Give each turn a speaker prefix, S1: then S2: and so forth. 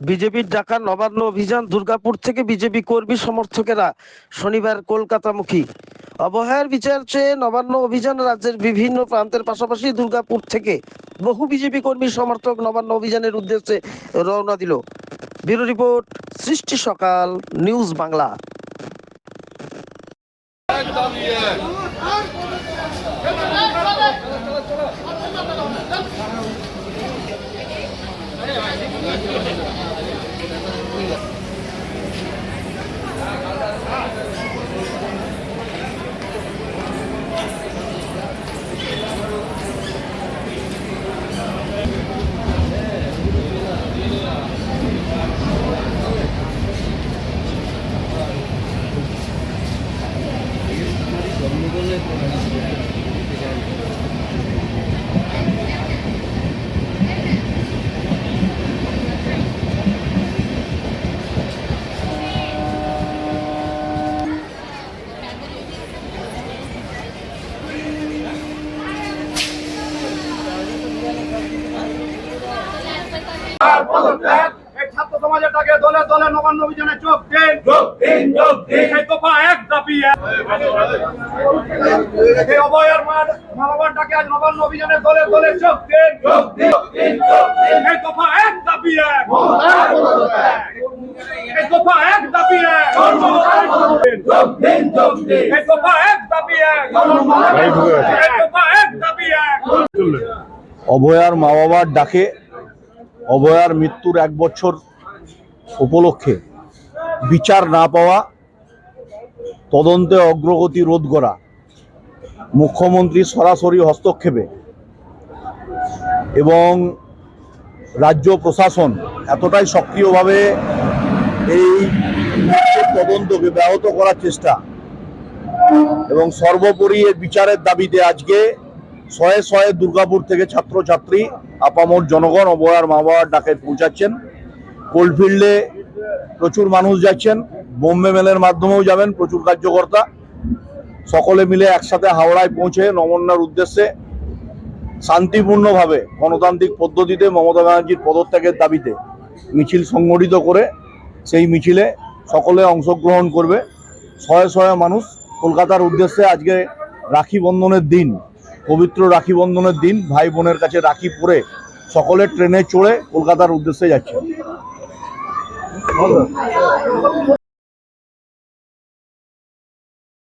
S1: বিজেপির ডাকা নবান্ন অভিযান দুর্গাপুর থেকে বিজেপি কর্মী সমর্থকেরা শনিবার কলকাতামুখী। অবহেলার বিচার চেয়ে নবান্ন অভিযান রাজ্যের বিভিন্ন প্রান্তের পাশাপাশি দুর্গাপুর থেকে বহু বিজেপি কর্মী সমর্থক নবান্ন অভিযানের উদ্দেশ্যে রওনা দিল। ব্যুরো রিপোর্ট, সৃষ্টি সকাল, নিউজ বাংলা।
S2: এই ছাত্র সমাজের ডাকে দলে দলে নবান্ন অভিযানে চোখ দিন। এই দফা এক দাবি এই অভয়ের মাঠ মানবার ডাকে আজ নবান্ন অভিযানে দলে দলে চোখ দিন। এই দফা এক দাবি এক। এই দফা এক দাবি এক। এই দফা এক দাবি এক। এই দফা এক দাবি এক।
S3: অভয়ার মা বাবার ডাকে অভয়ার মৃত্যুর এক বছর উপলক্ষে বিচার না পাওয়া, তদন্তে অগ্রগতি রোধ করা, মুখ্যমন্ত্রী সরাসরি হস্তক্ষেপে এবং রাজ্য প্রশাসন এতটাই সক্রিয়ভাবে এই তদন্তকে ব্যাহত করার চেষ্টা এবং সর্বোপরি এর বিচারের দাবিতে আজকে শয়ে শয়ে দুর্গাপুর থেকে ছাত্রছাত্রী, আপামর জনগণ, অবয়ার মা বাবার ডাকে পৌঁছাচ্ছেন। কোল্ডফিল্ডে প্রচুর মানুষ যাচ্ছেন, বোম্বে মেলের মাধ্যমেও যাবেন প্রচুর কার্যকর্তা। সকলে মিলে একসাথে হাওড়ায় পৌঁছে নমন্যার উদ্দেশ্যে শান্তিপূর্ণভাবে গণতান্ত্রিক পদ্ধতিতে মমতা ব্যানার্জির পদত্যাগের দাবিতে মিছিল সংগঠিত করে সেই মিছিলে সকলে অংশগ্রহণ করবে। শয়ে শয়ে মানুষ কলকাতার উদ্দেশ্যে আজকে রাখি বন্ধনের দিন। পবিত্র রাখি বন্ধনের দিন ভাই বোনের কাছে রাখি পরে সকলে ট্রেনে চড়ে কলকাতার উদ্দেশ্যে যাচ্ছে।